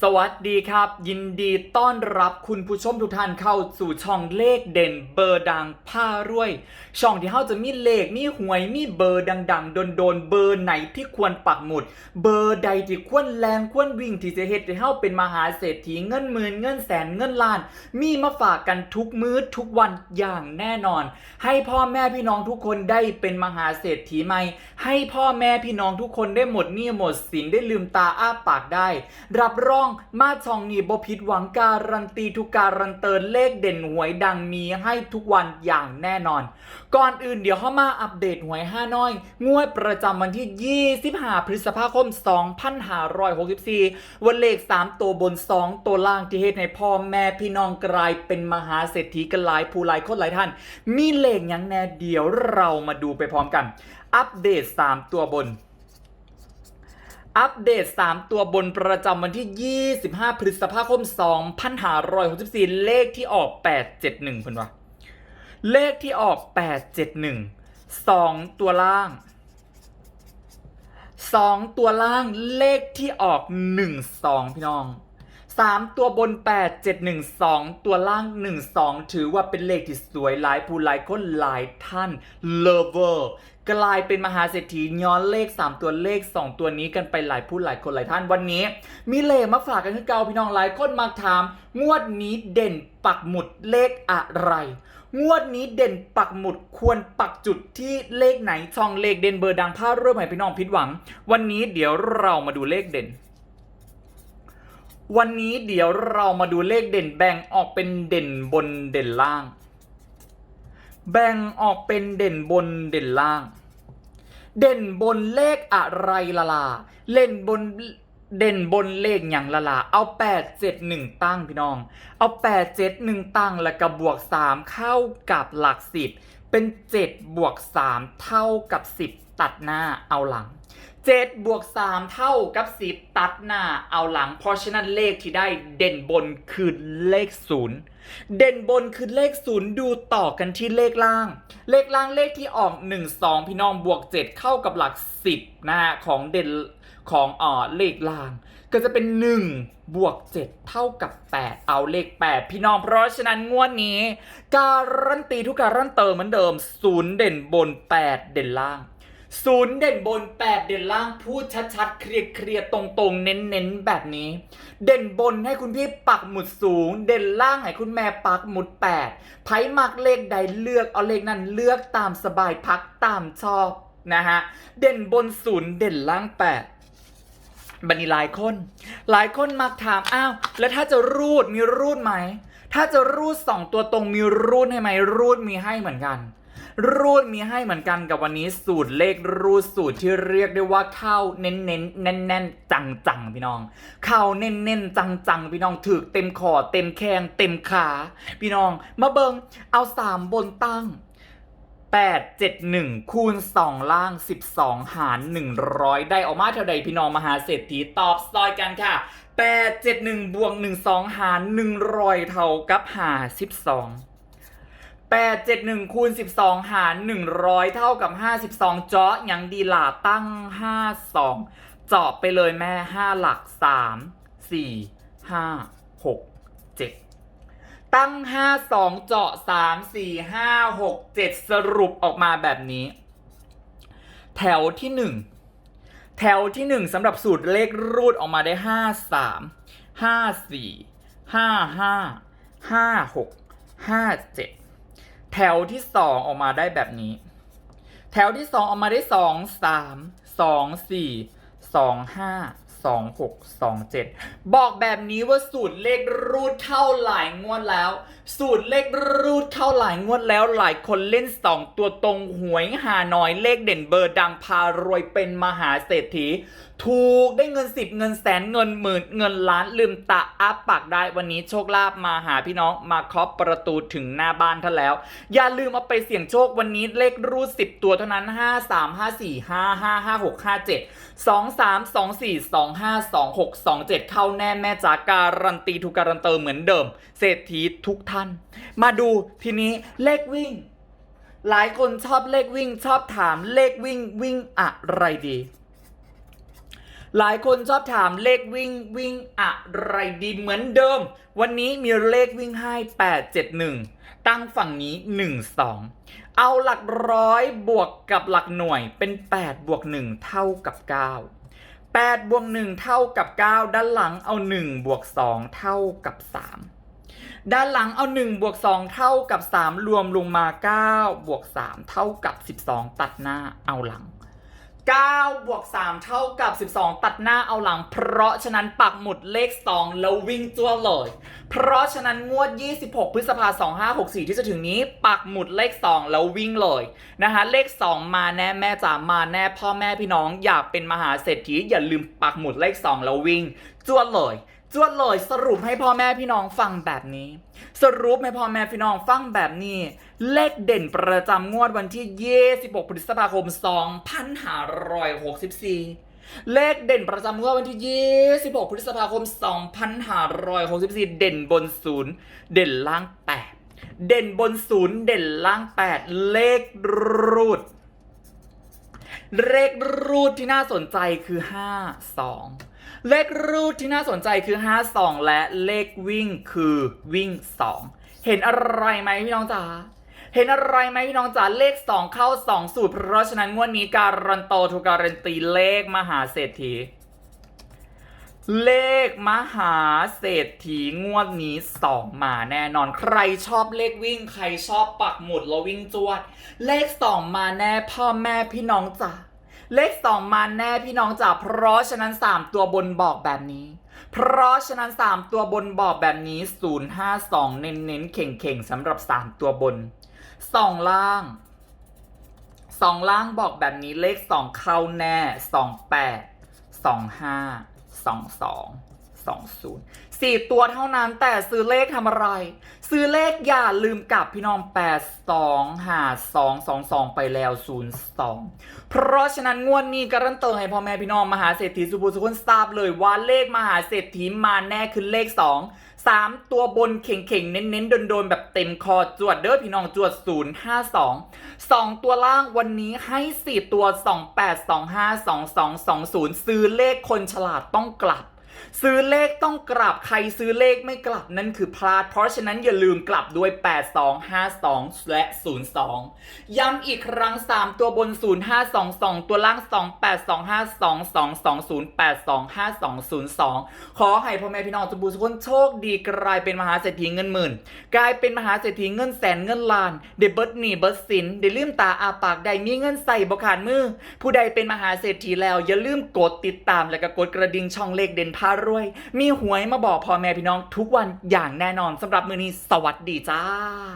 สวัสดีครับ ยินดีต้อนรับคุณผู้ชมทุกท่านเข้าสู่ช่องเลขเด่นเบอร์ดังผ้ารวย ช่องที่เขาจะมีเลขมีหวยมีเบอร์ดัง ๆ โดนๆเบอร์ไหนที่ควรปักหมุด เบอร์ใดที่ควรแรงควรวิ่งที่จะเฮ็ดให้เฮาเป็นมหาเศรษฐีเงินหมื่นเงินแสนเงินล้าน มีมาฝากกันทุกมื้อทุกวันอย่างแน่นอน ให้พ่อแม่พี่น้องทุกคนได้เป็นมหาเศรษฐีใหม่ ให้พ่อแม่พี่น้องทุกคนได้หมดหนี้หมดสินได้ลืมตาอ้าปากได้ รับรอง มาช่องนี้บ่ผิดหวังการันตีทุกการันเตินเลขเด่นหวยดังมีให้ทุกวันอย่างแน่นอน ก่อนอื่นเดี๋ยวเข้ามาอัปเดตหวยห้าน้อย งวดประจำวันที่ 25 พฤษภาคม 2564 วันเลข 3 ตัวบน 2 ตัวล่างที่เฮ็ดให้พ่อแม่พี่น้องกลายเป็นมหาเศรษฐีกันหลายผู้หลายคนหลายท่าน มีเลขยังแน่เดี๋ยวเรามาดูไปพร้อมกัน อัปเดต 3 ตัวบน อัปเดต 3 ตัวบนประจำวันที่ 25 พฤษภาคม 2564 เลขที่ออก 871เพิ่นวะเลขที่ออก 871 2 ตัวล่าง 2 ตัวล่างเลขที่ออก 12 พี่น้อง 3 ตัวบน 8 7 1 2 ตัวล่าง 1 2 ถือว่าเป็นเลขที่สวยหลายผู้หลายคนหลายท่านเลเวอร์กลายเป็นมหาเศรษฐีย้อนเลข 3 ตัวเลข 2 ตัวนี้กันไปหลายผู้หลายคนหลายท่านวันนี้ มีเลขมาฝากกันคือเก่าพี่น้องหลายคนมาถาม งวดนี้เด่นปักหมุดเลขอะไร งวดนี้เด่นปักหมุดควรปักจุดที่เลขไหนช่องเลขเด่นเบอร์ดังพลาดเริ่มให้พี่น้องผิดหวัง วันนี้เดี๋ยวเรามาดูเลขเด่น วันนี้เดี๋ยวเรามาดูเลขเด่นแบ่งออกเป็นเด่นบนเด่นล่าง แบ่งออกเป็นเด่นบนเด่นล่าง เด่นบนเลขอะไรละล่ะเล่นบนเด่นบนเลขอย่างละล่ะเอา 8 7 1 ตั้งพี่น้อง เอา 8 7 1 ตั้งแล้วก็บวก 3 เข้ากับหลัก 10 เป็น 7 บวก 3 เท่ากับ 10 ตัดหน้าเอาหลัง 7บวก3 เท่ากับ 10 ตัดหน้าเอาหลัง เพราะฉะนั้นเลขที่ได้เด่นบนคือเลข 0 เด่นบนคือเลข 0 ดูต่อกันที่เลขล่าง เลขล่างเลขที่ออก 1 2 พี่น้องบวก 7 เข้ากับหลัก 10นะฮะของเด่นของอ่อเลขล่าง ก็จะเป็น 1 บวก 7 เท่ากับ 8 เอาเลข 8 พี่น้องเพราะฉะนั้นงวดนี้ การันตีทุกการันเติมเหมือนเดิม 0 เด่นบน 8 เด่นล่าง ศูนย์เด่นบน 8 เด่นล่างพูดชัดๆ เคลียร์เคลียร์ตรงๆ เน้นๆ แบบนี้ เด่นบนให้คุณพี่ปักหมุดสูง เด่นล่างให้คุณแม่ปักหมุด 8ไพ่มักเลขใดเลือกเอาเลขนั้นเลือกตามสบายพักตามชอบนะฮะเด่นบนศูนย์เด่นล่าง 8บันนี้หลายคน หลายคนมักถาม อ้าว แล้วถ้าจะรูดมีรูดไหม ถ้าจะรูดสองตัวตรงมีรูดให้ไหม รูดมีให้เหมือนกัน รูดมีให้เหมือนกันกับวันนี้สูตรเลขรูดสูตรที่เรียกได้ว่าเข้าเน้นเน้นแน่นแน่นๆจังจังๆพี่น้อง เข้าเน้นเน้นๆจังจังๆพี่น้องถือเต็มคอเต็มแขงเต็มขาพี่น้อง มาเบิงเอาสามบนตั้ง8 7 1 คูณ 2 ล่าง 12 หาร 100 ได้ออกมาเท่าใดพี่น้องมหาเศรษฐีตอบซอยกันค่ะ 8 7 1 บวก 1 2 หาร 100 เท่ากับหา12 8 7 1คูณ12 หาร 100 เท่ากับ 52จาะอย่างดีหลาตั้ง 52เจาะไปเลยแม่ 5 หลัก 3 4 5 6 7 ตั้ง 5 2 เจาะ 3 4 5 6 7 สรุปออกมาแบบนี้ แถวที่ 1 แถวที่ 1สำหรับสูตรเลขรูดออกมาได้ 5 3 5 4 5 5 5 6 5 7 แถวที่2องออกมาได้แบบนี้ แถวที่2องออกมาได้2 3 2 4 2 5 2 6 2 7บอกแบบนี้ว่าสูตรเลขรูดเข้าหลายงวดแล้ว สูตรเลขรูดเข้าหลายงวดแล้วหลายคนเล่น2ตัวตรงหวยหาน้อยเลขเด่นเบอร์ดังพารวยเป็นมหาเศรษฐีถูกได้เงิน10เงินแสนเงินหมื่นเงินล้านลืมตาอัปปากได้วันนี้โชคลาภมาหาพี่น้องมาเคาะประตูถึงหน้าบ้านท่านแล้ว อย่าลืมเอาไปเสี่ยงโชควันนี้เลขรูด10ตัวเท่านั้น5 3 5 4 5 5 5 6 5 7 2 3 2 4 2 5 2 6 2 7เข้าแน่แม่จ๋าการันตีทุกการันเติมเหมือนเดิม เศรษฐีทุกท่าน มาดูทีนี้เลขวิ่งหลายคนชอบเลขวิ่งชอบถามเลขวิ่งวิ่งอะไรดี หลายคนชอบถามเลขวิ่งวิ่งอะไรดีเหมือนเดิม วันนี้มีเลขวิ่งให้ 871 ตั้งฝั่งนี้ 1 2 เอาหลักร้อยบวกกับหลักหน่วยเป็น 8 บวก 1 เท่ากับ 9 8 บวก 1 เท่ากับ 9 ด้านหลังเอา 1 บวก 2 เท่ากับ 3 ด้านหลังเอา 1 บวก 2 เท่ากับ 3 รวมลงมา 9 บวก 3 เท่ากับ 12 ตัดหน้าเอาหลัง 9 บวก 3 เท่ากับ 12 ตัดหน้าเอาหลัง เพราะฉะนั้นปักหมุดเลข 2 แล้ววิ่งจั่วเลย เพราะฉะนั้นงวด 26 พฤษภาคม2564 ที่จะถึงนี้ ปักหมุดเลข 2 แล้ววิ่งเลยนะคะเลข 2 มาแน่แม่จ๋ามาแน่พ่อแม่พี่น้องอยากเป็นมหาเศรษฐีอย่าลืมปักหมุดเลข 2 แล้ววิ่งจั่วเลย จั่วเลยสรุปให้พ่อแม่พี่น้องฟังแบบนี้ สรุปให้พ่อแม่พี่น้องฟังแบบนี้ เลขเด่นประจำงวดวันที่ 26 พฤษภาคม 2564 เลขเด่นประจำงวดวันที่ 26 พฤษภาคม 2564 เด่นบนศูนย์เด่นล่าง 8 เด่นบนศูนย์เด่นล่าง 8 เลขรูดเลขรูดที่น่าสนใจคือ 5 2 เลขรูดที่น่าสนใจคือ 5 2 และเลขวิ่งคือวิ่ง 2 เห็นอะไรไหมพี่น้องจ๋าเห็นอะไรไหมพี่น้องจ๋าเลข 2 เข้า 2 สูตร เพราะฉะนั้นงวดนี้การันโตทุกการันตีเลขมหาเศรษฐี เลขมหาเศรษฐีงวดนี้2มาแน่นอนใครชอบเลขวิ่ง ใครชอบปักหมุดแล้ววิ่งจวด เลข2มาแน่พ่อแม่พี่น้องจ๋า เลข2มาแน่พี่น้องจ๋าเพราะฉะนั้น3ตัวบนบอกแบบนี้ เพราะฉะนั้น3ตัวบนบอกแบบนี้052เน้นๆเข่งๆสำหรับ3ตัวบน2ล่าง2ล่างบอกแบบนี้เลข2เข้าแน่28 25 22 20สี่สี่ตัวเท่านั้นแต่ซื้อเลขทำอะไร ซื้อเลขอย่าลืมกลับพี่น้อง8 2 5 2 2 2ไปแล้ว02เพราะฉะนั้นงวดนี้การันเตอร์ให้พ่อแม่พี่น้องมหาเศรษฐีสุภูสุคนทราบเลยว่าเลขมหาเศรษฐีมาแน่คือเลข2 3ตัวบนเข่งๆ เน้นๆ โดนๆ แบบเต็มคอจวดเด้อพี่น้องจวด 052 2 ตัวล่างวันนี้ให้ 4 ตัว 28 25 22 20 ซื้อเลขคนฉลาดต้องกลับ ซื้อเลขต้องกลับใครซื้อเลขไม่กลับนั่นคือพลาด เพราะฉะนั้นอย่าลืมกลับด้วย 8252 และ 02 ย้ำอีกครั้ง 3 ตัวบน 0522 ตัวล่าง 28252220825202 ขอให้พ่อแม่พี่น้องทุกผู้ทุกคนโชคดีกลายเป็นมหาเศรษฐีเงินหมื่น กลายเป็นมหาเศรษฐีเงินแสนเงินล้านเดเบิร์ดหนีเบิร์ดสินเดลืมตาอาปากใดมีเงินใส่บขาดมือ ผู้ใดเป็นมหาเศรษฐีแล้วอย่าลืมกดติดตามและก็กดกระดิ่งช่องเลขเด่นพารวย มีหวยมาบอกพ่อแม่พี่น้องทุกวันอย่างแน่นอนสำหรับมือนี้สวัสดีจ้า